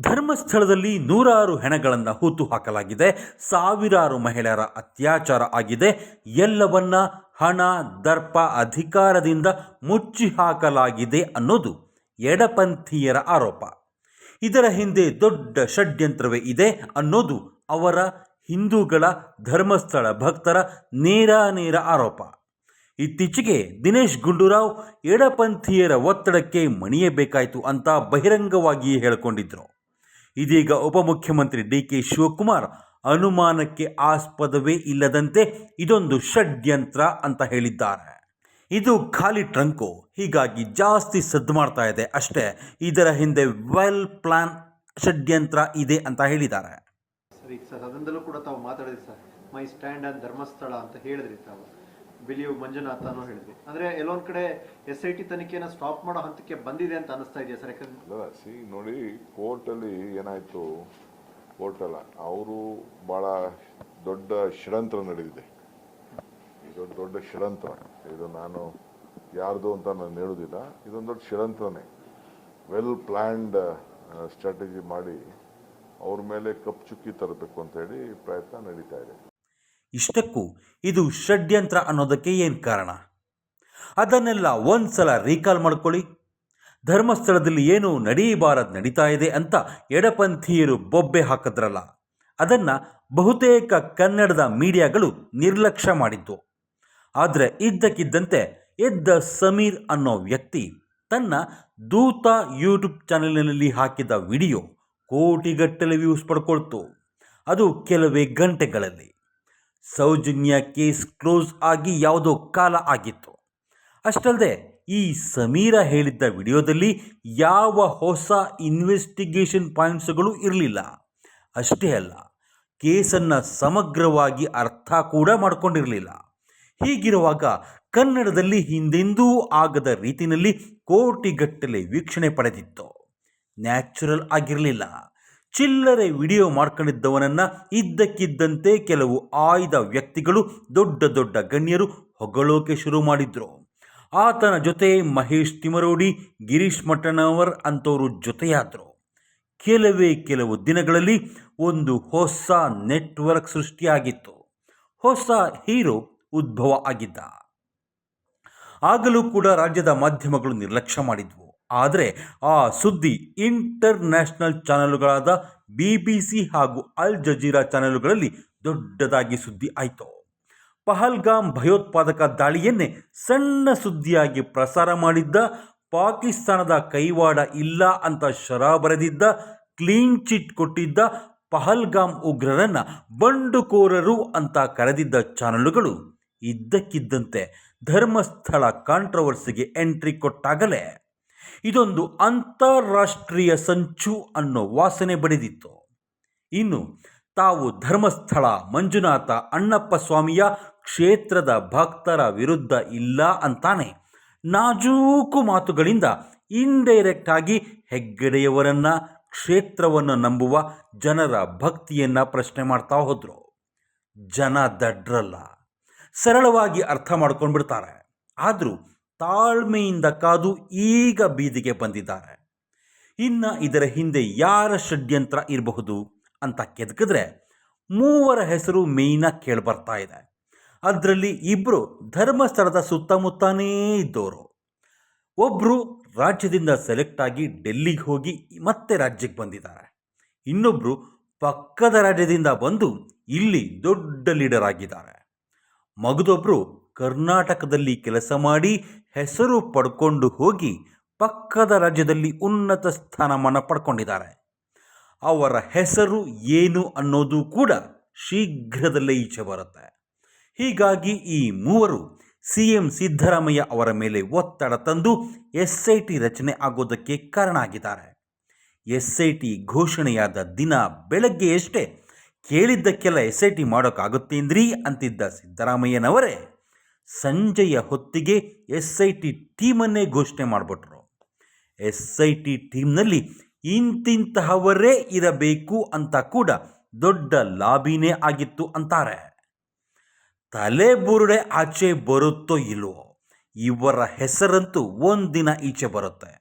ಧರ್ಮಸ್ಥಳದಲ್ಲಿ ನೂರಾರು ಹೆಣಗಳನ್ನು ಹೂತು ಹಾಕಲಾಗಿದೆ, ಸಾವಿರಾರು ಮಹಿಳೆಯರ ಅತ್ಯಾಚಾರ ಆಗಿದೆ. ಎಲ್ಲವನ್ನ ಹಣ, ದರ್ಪ, ಅಧಿಕಾರದಿಂದ ಮುಚ್ಚಿ ಹಾಕಲಾಗಿದೆ ಅನ್ನೋದು ಎಡಪಂಥೀಯರ ಆರೋಪ. ಇದರ ಹಿಂದೆ ದೊಡ್ಡ ಷಡ್ಯಂತ್ರವೇ ಇದೆ ಅನ್ನೋದು ಅವರ ಹಿಂದೂಗಳ ಧರ್ಮಸ್ಥಳ ಭಕ್ತರ ನೇರ ನೇರ ಆರೋಪ. ಇತ್ತೀಚೆಗೆ ದಿನೇಶ್ ಗುಂಡೂರಾವ್ ಎಡಪಂಥೀಯರ ಒತ್ತಡಕ್ಕೆ ಮಣಿಯಬೇಕಾಯಿತು ಅಂತ ಬಹಿರಂಗವಾಗಿಯೇ ಹೇಳಿಕೊಂಡಿದ್ರು. ಇದೀಗ ಉಪಮುಖ್ಯಮಂತ್ರಿ ಡಿ ಕೆ ಶಿವಕುಮಾರ್ ಅನುಮಾನಕ್ಕೆ ಆಸ್ಪದವೇ ಇಲ್ಲದಂತೆ ಇದೊಂದು ಷಡ್ಯಂತ್ರ ಅಂತ ಹೇಳಿದ್ದಾರೆ. ಇದು ಖಾಲಿ ಟ್ರಂಕು, ಹೀಗಾಗಿ ಜಾಸ್ತಿ ಸದ್ದು ಮಾಡ್ತಾ ಇದೆ ಅಷ್ಟೇ. ಇದರ ಹಿಂದೆ ವೆಲ್ ಪ್ಲಾನ್ ಷಡ್ಯಂತ್ರ ಇದೆ ಅಂತ ಹೇಳಿದ್ದಾರೆ. ಸರಿ ಸರ್, ಅದರಿಂದಲೂ ಕೂಡ ತಾವು ಮಾತಾಡಿದ್ರಿ sir. My stand and Dharmasthala ಅಂತ ಹೇಳಿದ್ರಿ ತಾವು. ಬಿಲಿಯು ಮಂಜುನಾಥ್ ಅನ್ನೋ ಹೇಳಿದ್ವಿ. ಅಂದ್ರೆ ಎಲ್ಲೊಂದ್ ಕಡೆ ಎಸ್ ಐ ಟಿ ತನಿಖೆನ ಸ್ಟಾಪ್ ಮಾಡೋ ಹಂತಕ್ಕೆ ಬಂದಿದೆ ಅಂತ ಅನಿಸ್ತಾ ಇದೆಯಾ ಸರ್? ಯಾಕಂದ್ರೆ ಸಿ, ನೋಡಿ, ಕೋರ್ಟಲ್ಲಿ ಏನಾಯಿತು ಕೋರ್ಟಲ್ಲ, ಅವರು ಭಾಳ ದೊಡ್ಡ ಷಡ್ಯಂತ್ರ ನಡೆದಿದೆ. ಇದು ದೊಡ್ಡ ಷಡ್ಯಂತ್ರ ಇದು ನಾನು ಯಾರ್ದು ಅಂತ ನಾನು ಹೇಳೋದಿಲ್ಲ. ಇದೊಂದು ದೊಡ್ಡ ಷಡ್ಯಂತ್ರನೇ ವೆಲ್ ಪ್ಲ್ಯಾಂಡ್ ಸ್ಟ್ರಾಟಜಿ ಮಾಡಿ ಅವ್ರ ಮೇಲೆ ಕಪ್ಪು ಚುಕ್ಕಿ ತರಬೇಕು ಅಂತ ಹೇಳಿ ಪ್ರಯತ್ನ ನಡೀತಾ ಇದೆ. ಇಷ್ಟಕ್ಕೂ ಇದು ಷಡ್ಯಂತ್ರ ಅನ್ನೋದಕ್ಕೆ ಏನು ಕಾರಣ? ಅದನ್ನೆಲ್ಲ ಒಂದ್ಸಲ ರೀಕಾಲ್ ಮಾಡ್ಕೊಳ್ಳಿ. ಧರ್ಮಸ್ಥಳದಲ್ಲಿ ಏನು ನಡೀಬಾರದು ನಡೀತಾ ಇದೆ ಅಂತ ಎಡಪಂಥೀಯರು ಬೊಬ್ಬೆ ಹಾಕಿದ್ರಲ್ಲ, ಅದನ್ನು ಬಹುತೇಕ ಕನ್ನಡದ ಮೀಡಿಯಾಗಳು ನಿರ್ಲಕ್ಷ್ಯ ಮಾಡಿದ್ದು. ಆದರೆ ಇದ್ದಕ್ಕಿದ್ದಂತೆ ಎದ್ದ ಸಮೀರ್ ಅನ್ನೋ ವ್ಯಕ್ತಿ ತನ್ನ ದೂತ ಯೂಟ್ಯೂಬ್ ಚಾನೆಲ್ನಲ್ಲಿ ಹಾಕಿದ ವಿಡಿಯೋ ಕೋಟಿಗಟ್ಟಲೆ ವ್ಯೂಸ್ ಪಡ್ಕೊಳ್ತು. ಅದು ಕೆಲವೇ ಗಂಟೆಗಳಲ್ಲಿ. ಸೌಜನ್ಯ ಕೇಸ್ ಕ್ಲೋಸ್ ಆಗಿ ಯಾವುದೋ ಕಾಲ ಆಗಿತ್ತು. ಅಷ್ಟಲ್ಲದೆ ಈ ಸಮೀರ ಹೇಳಿದ್ದ ವಿಡಿಯೋದಲ್ಲಿ ಯಾವ ಹೊಸ ಇನ್ವೆಸ್ಟಿಗೇಷನ್ ಪಾಯಿಂಟ್ಸ್ಗಳು ಇರಲಿಲ್ಲ. ಅಷ್ಟೇ ಅಲ್ಲ, ಕೇಸನ್ನು ಸಮಗ್ರವಾಗಿ ಅರ್ಥ ಕೂಡ ಮಾಡಿಕೊಂಡಿರಲಿಲ್ಲ. ಹೀಗಿರುವಾಗ ಕನ್ನಡದಲ್ಲಿ ಹಿಂದೆಂದೂ ಆಗದ ರೀತಿಯಲ್ಲಿ ಕೋಟಿಗಟ್ಟಲೆ ವೀಕ್ಷಣೆ ಪಡೆದಿತ್ತು. ನ್ಯಾಚುರಲ್ ಆಗಿರಲಿಲ್ಲ. ಚಿಲ್ಲರೆ ವಿಡಿಯೋ ಮಾಡ್ಕೊಂಡಿದ್ದವನನ್ನು ಇದ್ದಕ್ಕಿದ್ದಂತೆ ಕೆಲವು ಆಯ್ದ ವ್ಯಕ್ತಿಗಳು ದೊಡ್ಡ ದೊಡ್ಡ ಗಣ್ಯರು ಹೊಗಳೋಕೆ ಶುರು ಮಾಡಿದ್ರು. ಆತನ ಜೊತೆ ಮಹೇಶ್ ತಿಮರೋಡಿ, ಗಿರೀಶ್ ಮಠನವರ್ ಅಂತವರು ಜೊತೆಯಾದರು. ಕೆಲವೇ ಕೆಲವು ದಿನಗಳಲ್ಲಿ ಒಂದು ಹೊಸ ನೆಟ್ವರ್ಕ್ ಸೃಷ್ಟಿಯಾಗಿತ್ತು. ಹೊಸ ಹೀರೋ ಉದ್ಭವ ಆಗಿದ್ದ. ಆಗಲೂ ಕೂಡ ರಾಜ್ಯದ ಮಾಧ್ಯಮಗಳು ನಿರ್ಲಕ್ಷ್ಯ ಮಾಡಿದ್ವು. ಆದರೆ ಆ ಸುದ್ದಿ ಇಂಟರ್ ನ್ಯಾಷನಲ್ ಚಾನೆಲುಗಳಾದ ಬಿ ಬಿ ಸಿ ಹಾಗೂ ಅಲ್ ಜಜೀರಾ ಚಾನೆಲ್ಗಳಲ್ಲಿ ದೊಡ್ಡದಾಗಿ ಸುದ್ದಿ ಆಯಿತು. ಪಹಲ್ಗಾಮ್ ಭಯೋತ್ಪಾದಕ ದಾಳಿಯನ್ನೇ ಸಣ್ಣ ಸುದ್ದಿಯಾಗಿ ಪ್ರಸಾರ ಮಾಡಿದ್ದ, ಪಾಕಿಸ್ತಾನದ ಕೈವಾಡ ಇಲ್ಲ ಅಂತ ಶರ ಬರೆದಿದ್ದ, ಕ್ಲೀನ್ ಚಿಟ್ ಕೊಟ್ಟಿದ್ದ ಪಹಲ್ಗಾಮ್ ಉಗ್ರರನ್ನ ಬಂಡುಕೋರರು ಅಂತ ಕರೆದಿದ್ದ ಚಾನಲುಗಳು ಇದ್ದಕ್ಕಿದ್ದಂತೆ ಧರ್ಮಸ್ಥಳ ಕಾಂಟ್ರವರ್ಸಿಗೆ ಎಂಟ್ರಿ ಕೊಟ್ಟಾಗಲೇ ಇದೊಂದು ಅಂತಾರಾಷ್ಟ್ರೀಯ ಸಂಚು ಅನ್ನೋ ವಾಸನೆ ಬಡಿದಿತ್ತು. ಇನ್ನು ತಾವು ಧರ್ಮಸ್ಥಳ ಮಂಜುನಾಥ ಅಣ್ಣಪ್ಪ ಸ್ವಾಮಿಯ ಕ್ಷೇತ್ರದ ಭಕ್ತರ ವಿರುದ್ಧ ಇಲ್ಲ ಅಂತಾನೆ. ನಾಜೂಕು ಮಾತುಗಳಿಂದ ಇಂಡೈರೆಕ್ಟ್ ಆಗಿ ಹೆಗ್ಗಡೆಯವರನ್ನ, ಕ್ಷೇತ್ರವನ್ನು ನಂಬುವ ಜನರ ಭಕ್ತಿಯನ್ನ ಪ್ರಶ್ನೆ ಮಾಡ್ತಾ ಹೋದರು. ಜನ ದಡ್ರಲ್ಲ. ಸರಳವಾಗಿ ಅರ್ಥ ಮಾಡ್ಕೊಂಡು ಬಿಡ್ತಾರೆ ಆದರೂ ತಾಳ್ಮೆಯಿಂದ ಕಾದು ಈಗ ಬೀದಿಗೆ ಬಂದಿದ್ದಾರೆ. ಇನ್ನು ಇದರ ಹಿಂದೆ ಯಾರ ಷಡ್ಯಂತ್ರ ಇರಬಹುದು ಅಂತ ಕೆದಕಿದ್ರೆ ಮೂವರ ಹೆಸರು ಮೇಯ್ನಾಗಿ ಕೇಳಿಬರ್ತಾ ಇದೆ. ಅದರಲ್ಲಿ ಇಬ್ಬರು ಧರ್ಮಸ್ಥಳದ ಸುತ್ತಮುತ್ತಾನೇ ಇದ್ದವರು ಒಬ್ಬರು ರಾಜ್ಯದಿಂದ ಸೆಲೆಕ್ಟ್ ಆಗಿ ಡೆಲ್ಲಿಗೆ ಹೋಗಿ ಮತ್ತೆ ರಾಜ್ಯಕ್ಕೆ ಬಂದಿದ್ದಾರೆ. ಇನ್ನೊಬ್ಬರು ಪಕ್ಕದ ರಾಜ್ಯದಿಂದ ಬಂದು ಇಲ್ಲಿ ದೊಡ್ಡ ಲೀಡರ್ ಆಗಿದ್ದಾರೆ. ಮಗದೊಬ್ಬರು ಕರ್ನಾಟಕದಲ್ಲಿ ಕೆಲಸ ಮಾಡಿ ಹೆಸರು ಪಡ್ಕೊಂಡು ಹೋಗಿ ಪಕ್ಕದ ರಾಜ್ಯದಲ್ಲಿ ಉನ್ನತ ಸ್ಥಾನಮಾನ ಪಡ್ಕೊಂಡಿದ್ದಾರೆ. ಅವರ ಹೆಸರು ಏನು ಅನ್ನೋದು ಕೂಡ ಶೀಘ್ರದಲ್ಲೇ ಈಚೆ ಬರುತ್ತೆ. ಹೀಗಾಗಿ ಈ ಮೂವರು ಸಿ ಎಂ ಸಿದ್ದರಾಮಯ್ಯ ಅವರ ಮೇಲೆ ಒತ್ತಡ ತಂದು ಎಸ್ ಐ ಟಿ ರಚನೆ ಆಗೋದಕ್ಕೆ ಕಾರಣ ಆಗಿದ್ದಾರೆ ಎಸ್ ಐ ಟಿ ಘೋಷಣೆಯಾದ ದಿನ ಬೆಳಗ್ಗೆಯಷ್ಟೇ ಕೇಳಿದ್ದಕ್ಕೆಲ್ಲ ಎಸ್ ಐ ಟಿ ಮಾಡೋಕ್ಕಾಗುತ್ತೇಂದ್ರಿ ಅಂತಿದ್ದ ಸಿದ್ದರಾಮಯ್ಯನವರೇ ಸಂಜೆಯ ಹೊತ್ತಿಗೆ ಎಸ್ ಐ ಟಿ ಟೀಮನ್ನೇ ಘೋಷಣೆ ಮಾಡಿಬಿಟ್ರು. ಎಸ್ ಐ ಟಿ ಟೀಮ್ನಲ್ಲಿ ಇಂತಿಂತಹವರೇ ಇರಬೇಕು ಅಂತ ಕೂಡ ದೊಡ್ಡ ಲಾಬಿನೇ ಆಗಿತ್ತು ಅಂತಾರೆ. ತಲೆ ಬುರುಡೆ ಆಚೆ ಬರುತ್ತೋ ಇಲ್ವೋ, ಇವರ ಹೆಸರಂತೂ ಒಂದಿನ ಈಚೆ ಬರುತ್ತೆ.